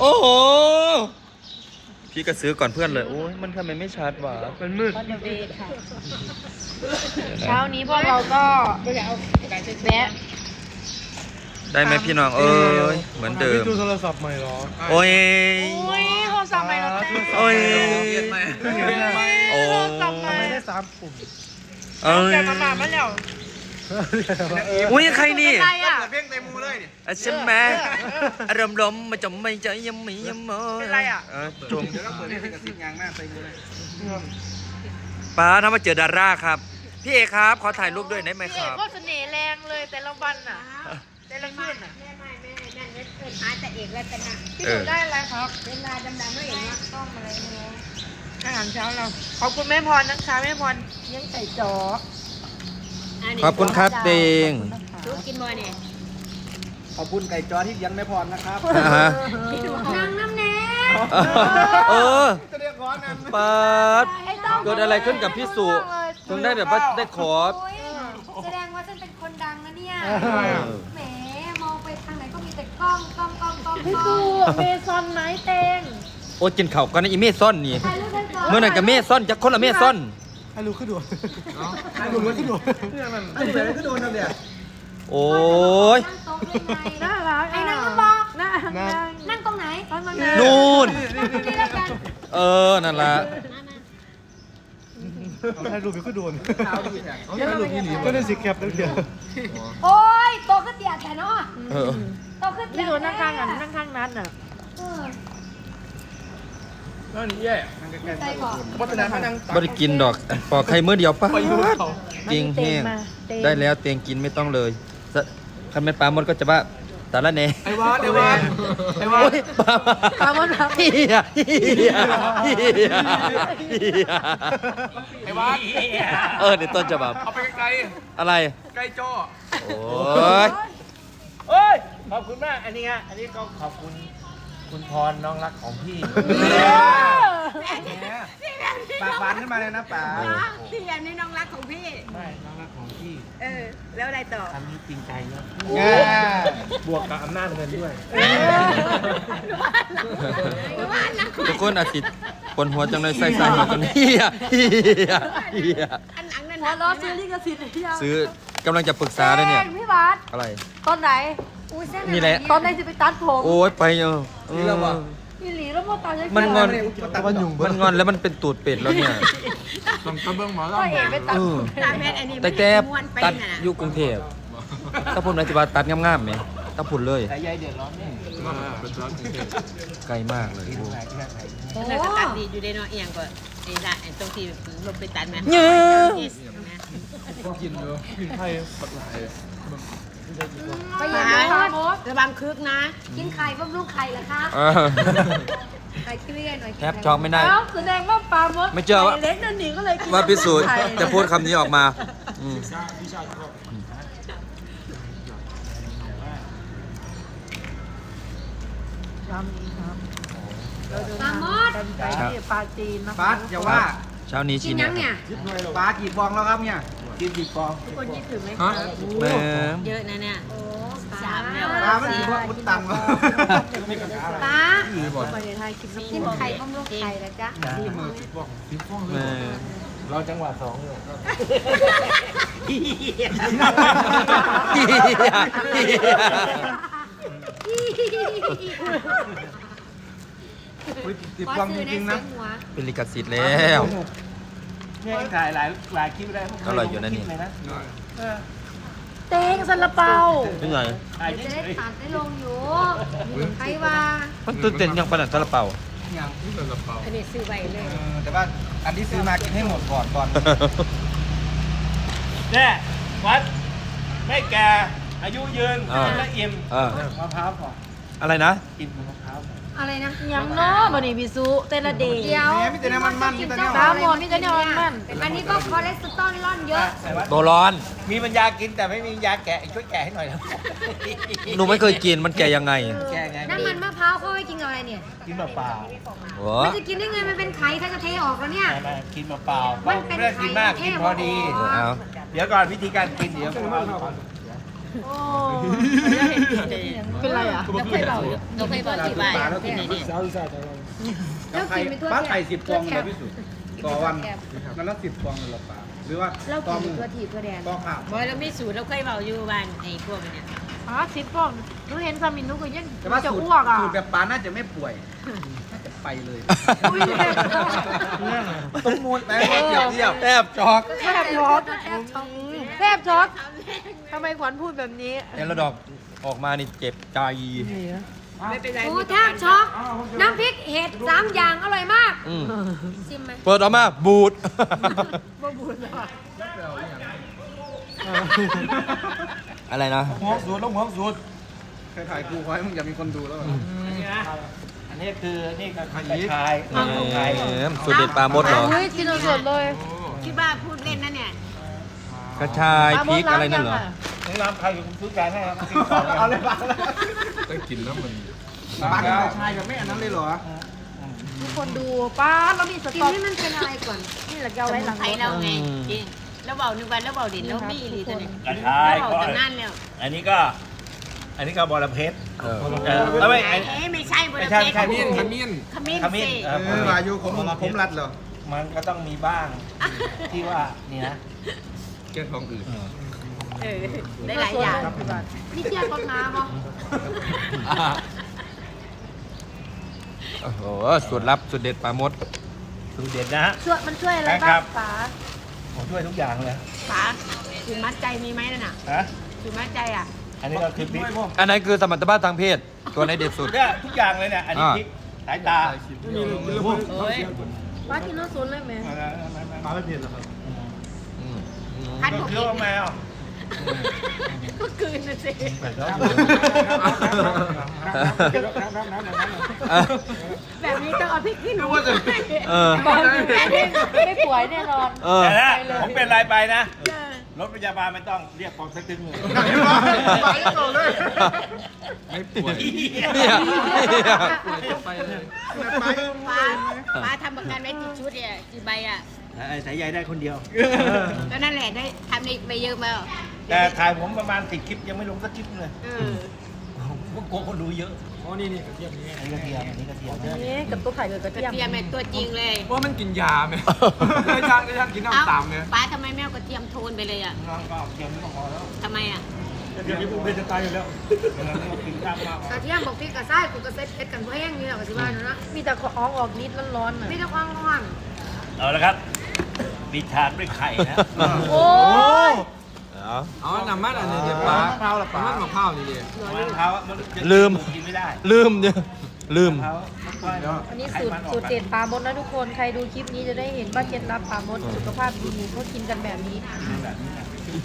โอ้โห พี่ก็ซื้อก่อนเพื่อนเลย โอ้ยมันทำไมไม่ชัดวะมันมืดคอนเดเวย์ค่ะ เช้านี้พวกเราก็แวะได้ไหมพี่น้อง เอ้ย เหมือนเดิมตู้โทรศัพท์ใหม่เหรอโอ้ยโอ้ยโทรศัพท์ใหม่เราเต้โอ้ยโอ้โทรศัพท์ใหม่ไม่ได้สามปุ่มเอ้ย แต่มามามาแล้ว อุ้ยใครนี่ใครอะเพ่งเต็มมูเลยนี่อะใช่ไหมอารมณ์ลมมาจมไม่ใจยำมียำมอเป็นไรอะจมเดี๋ยวเราเปิดเพลงกับสิงยางหน้าเต็มมูเลยป้าถ้ามาเจอดาราครับ พี่เอครับ ขอถ่ายรูปด้วยได้ไหมพี่คเอรักบก็เสน่ห์แรงเลยแต่ละวันอะแต่ละคืนอะแม่ไม่แม่นั่นเอิ้นหาแต่เอกรัตนะพี่หนูได้อะไรครับเวลาดำๆไม่เห็นว่าต้องอะไรไม่รู้อาหารเช้าเราขอบคุณแม่พรนะคะแม่พรเลี้ยงไก่จ๋อ ขอบคุณครับเตงทุกกินบ่เนี่ยขอบคุณไก่จอที่ยังไม่พรนะครับอ่าฮะนางน้ำแน่เออจะเรียกร้อนนั้นป้าดเกิดอะไรขึ้นกับพี่สุถึงได้แบบว่าได้ขอโอ้ยแสดงว่าฉันเป็นคนดังนะเนี่ยเออแหม มองไปทางไหนก็มีแต่กล้องกล้องกล้องกล้องพี่กล้ตูองเมซอนไม้เตงโอ้กินข้าวกันนะอีเมซ่อนนี่ถ่ายรูปกันก่อนเมื่อนั้นกับเมซ่อนจะคนละเมซ่อน ให้รู้ขึ้นด่วนให้รู้ขึ้นด่วนอันนี้เลยก็โดนนะเนี่ยโอ้ยนั่งโต๊ะยังไงน่ารักไอ้นั่งก็บอกน่านั่งนั่งตรงไหนตอนนั้นนู่นนั่งตรงนี้แล้วกันเออ นั่นละให้รู้ขึ้นด่วนเท้าดีแท้ก็ได้สิแคปแล้วเดียวโอ้ยโต๊ะก็เตียแต่เนาะเออโต๊ะก็เตีพี่ยหนูนั่งข้างกันนั่งข้างนัดอะเออ นั่นแย่ใจบอกเพราะฉะนั้นมานั่งไม่ได้กินดอกปอกไข่มือเดียวป้าดจริงแห้งเตงได้แล้วเตียงกินไม่ต้องเลยสะคันเป็นปลาหมดก็จะว่าตาละเนไอ้วานไอ้วานไอ้วานโอ้ยปลาปลาหมดเฮียเฮียเฮียเฮียไอ้วานเออในต้นฉบับเอาไปไกลอะไรๆไกลจ้อโอ้ยเอ้ยขอบคุณมากอันนี้ฮะอันนี้ก็ขอบคุณ คุณพรน้องรักของพี่ปากหวานขึ้นมาเลยนะป๋าพี่อันนี้น้องรักของพี่ไม่น้องรักของพี่เออ แล้วอะไรต่อทำนี้จริงใจเนอะแง่บวกกับอำนาจเงินด้วยทุกคนอาทิตย์ปนหัวจังเลยใส่ใส่หัวกันเฮียเฮียเฮียอันหลังนั่นหัวล้อซื้อลิขสิทธิ์หรือยังซื้อกำลังจะปรึกษาเลยเนี่ย พี่วัดอะไรตอนไหน อุ้ยเส้นนี่แหละ ตอนไหนจะไปตัดผมโอ้ยไปเออเออพี่หลีแล้วพอตัดยังมันงอนตะวันยุงมันงอนแล้วมันเป็นตูดเป็ดแล้วเนี่ยต้องตะเบิ้งหมอก็เอกไปตัดเออตาแม่อันนี้แต่แต่ตัดอยู่กรุงเทพถ้าพุ่นอธิบายตัดงามๆไหมถ้าพุ่นเลย แต่ยายเดือดร้อนเนี่ยไกลมากเลยโอ้โอ้แล้วก็ตัดดีอยู่ในเนาะเอียงก็ไอ้ละไอ้ตรงที่ลงไปตัดไหมเนื้อไปยังไง ระวังคึกนะกินไข่บำรุงไข่เหรอคะเออ ไข่ขี้เวียนหน่อยแทบช็อกไม่ได้ เอ้าแสดงว่าปลาหมดไม่เชื่อว่าเล็กนั่นหนีก็เลยกินว่าพิสูจน์จะพูดคำนี้ออกมาอืมร้านนี้ครับปลาหมดกันไก่ที่ปลาจีนนะคะป๋าอย่าว่าเช้านี้กิชินนยังเนี่ยป๋ากี่ฟองแล้วครับเนี่ยกินกี่ฟองคนคิดถึงไหมฮะแม่เยอะนะเนี่ยโอ้ สามแล้วป๋าไม่กี่ฟองคุณตังค์ปลาประเทศไทยคิดกินไข่บำรุงไข่เหรอจ๊ะแม่เราจังหวะสองอยู่เฮียเฮียสิบขอฟองซื้จอในริงๆเสีนะยงหัวเป็นลิขสิทธิ์แล้วเนี่ยถ่ายหลายหลายคลิปได้พวกอร่อยอยู่นะนี่ เลยนะเต้งซาลาเปาเป็นไงถ่ายเดี๋ยวเฉจะได้ยตัดได้ลงอยู่ใครว่ามันตื่นเต้นยังปานนันซาลาเปายังอันนี้ซื้อไว้เลยเออแต่ว่าอันที่ซื้อมากินให้หมดก่อนก่อนๆเนี่ยวัดไม่แก่อายุยืนอ่าและอิ่มเออมะพร้าวก่อนอะไรนะกินมะพร้าวก่อน อะไรนะยังเนาะบันนี้บิสุเตละเดย์เดี๋ยวแหมมีแต่น้ำมันๆมีแต่น้ำปลาหมอนมีแต่เนี่ยมันอันนี้ก็คอเลสเตอรอลเยอะ แต่ว่าตัวร้อน มีปัญญากินแต่ไม่มีปัญญาแกะช่วยแกะให้หน่อยนะหนูไม่เคยกินมันแก่ยังไงแกะไงน้ำมันมะพร้าวเขาให้กินกับอะไรเนี่ย กินเปล่าโอ้มันจะกินได้ไงมันเป็นไข่ถ้ากระเทออกแล้วเนี่ย ๆไม่ไม่กินเปล่าๆมันเป็นไม่ได้กินมากไข่กินพอดีแค่เอา เดี๋ยวก่อนวิธีการกินเดี๋ยวผมเอาก่อน โอ้เป็นไรอะเราเคยบอกเราเคยบอกที่บ้านที่ไหนเนี่ยแล้วกินไปทั่วป้าแถไข่บสิบฟองเลยพี่สุต่อวันนั่นละสิบฟองเลยหรอป้าหรือว่าเราต่อกินมืไปอทั่วทีทั่วแดนต่อข้าวบอยเราไม่สูตรเราเคยบอกอยู่บ้านไอ้พวกเนี่ยอ๋อสิบฟองหนูเห็นสามินหนูก็ยังแต่ว่าจะสูตรอ้วกอะสูตรแบบป้าน่าจะไม่ป่วยน่าจะไปเลยอุ้ยแทบช็อกต้องมูดแม่เทียบเทียบแทบช็อกแทบช็อกแทบช็อกทำไมขวัญพูดแบบนี้เอลดอกออกมานี่เจ็บใจ ไม่เป็นไรโอ้แทบช็อก น้ำพริกเห็ดสามอย่างอร่อยมาก อืมชิมไหมเปิดออกมาบูดอะไรนะ หัวสูตรต้องหัวสูตรใครถ่ายกูไว้มึงอย่ามีคนดูแล้วนี่นะอันนี้คือนี่ก็กระชายกระชายเออสูตรเด็ดปลามดเหรอ อุ้ยกินสดๆเลย คิดว่าพูดเล่นนะเนี่ย กระชายพริกอะไรนั่นเหรอ นี่น้ำใครอยู่ซื้อแกงให้ครับกินก่อนเอาเลยบ้าป้าป้าเป็นชายกับแม่อันนั้นเลยเหรอทุกคนดูป้าเรามีสกินต๊อกให้มันเป็นอะไรก่อน นี่แหละแกเอาไว้หลังไทยรถเราไงจริงแล้วเบาหนึ่งวันแล้วเบาดินแล้วมีดีตัวนี้กระชายเบาก็ตั้งนานแล้วอันนี้ก็ อันนี้ก็บอระเพ็ดเออเออแล้วไม่ไอ้เอ๊ะไม่ใช่บนไม่ใช่ไม่ใช่ขมิ้นขมิ้นขมิ้นขมิ้นสิเอเออออายุผมผมรัดเหรอมันก็ต้องมีบ้างที่ว่านี่นะ เออได้หลายอย่างนี่เทียบกับน้ำเหรอโอ้โหสูตรลับสูตรเด็ดปลามดสูตรเด็ดนะฮะ ช่วยมันช่วยอะไรครับ้างบป๋าผมช่วยทุกอย่างเลยป๋าจุดมัดใจมีไหมนั่นน่ะฮะจุดมัดใจอะ อันนี้ก็คือพริกอันนั้นคือสมรรถภาพทางเพศ ตัวไหนเด็ดสุด เนี่ยทุกอย่างเลยเนี่ย อันนี้อ่าพริกสายตาโอ้ยป้ากินน้ำซุนเลยไหม ปลาไม่เผ็ดเหรอครับอืมอืมพันหกเคี้ยวแมว ก็คืนนะสิแบบนี้ต้องเอาพริกขี้หนูเออ ไม่ป่วยแน่นอน เออ แต่นะผมเป็นไรไปนะ รถพยาบาลไม่ต้องเรียกกองสักตึงเลยไม่ป่วยเนี่ยเนี่ย ป้าป้าทำประกันไว้กี่ชุดเนี่ยกี่ใบอะ สายใยได้คนเดียว ก็นั่นแหละได้ทำในใบเยอะมาแต่ถ่ายผมประมาณสิบคลิปยังไม่ลงสักคลิปเลยเออผมกลัวคนดูเยอะอ๋อนี่นี่กระเทียมนี่อันนี้กระเทียมอันนี้กระเทียมนี่กับตัวไข่กับกระกระเทียมเทียมเป็นตัวจริงเลยว่ามันกินยาไหมได้ย่างได้ย่างกินเอ้าน้ำตามไงป้าทำไมแม่เอากระเทียมโทนไปเลยอะน้องก็เอาเทียมนี่ก็พอแล้วทำไมอะกระเทียมนี่ผมเป็นจะตายอยู่แล้วกินยากมากกระเทียมบอกพริกกระซ้ายกูกระเซ็ตเผ็ดกันเพื่อแห้งนี่แหละก็สิว่าเนาะมีแต่ของออกนิดร้อนๆน่ะไม่ต้องควางร้อนเอาละครับ ปิดฉากด้วยไข่นะ โอ้ยเอาเอาน้ำมันอันนี้เดี๋ยวปลาข้าวละปลาน้ำมันมะพร้าวนี่เดียวมันเท้ามันจะลืม กินไม่ได้ลืมเนี่ยลืมเท้ามันก็เดี๋ยวอันนี้สูตรสูตรเด็ดปลามดนะทุกคน ใครดูคลิปนี้จะได้เห็นว่าเคล็ดลับปลามดสุขภาพดีเขากินกันแบบนี้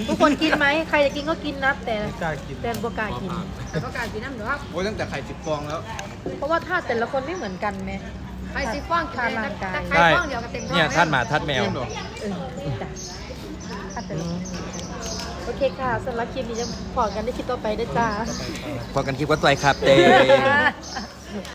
ทุกคนกินไหม ใครจะกินก็กินนะแต่กล้ากินแต่บวกล้ากินแต่ก็การกินน้ำดอกโอ้ยตั้งแต่ไข่สิบฟองแล้ว เพราะว่าถ้าแต่ละคนไม่เหมือนกันไหม ใครสิฟ้องกินทานร่างกายใครฟ้องเดียวกับเต็มท้องเนี่ยท่านหมาทัดแมว เออจ้ะถ้าแต่ละคนโอเคค่ะสำหรับคลิปนี้จะพอกันได้คลิปต่อไปด้วยจ้า พอกันคลิปว่าตัวครับเต้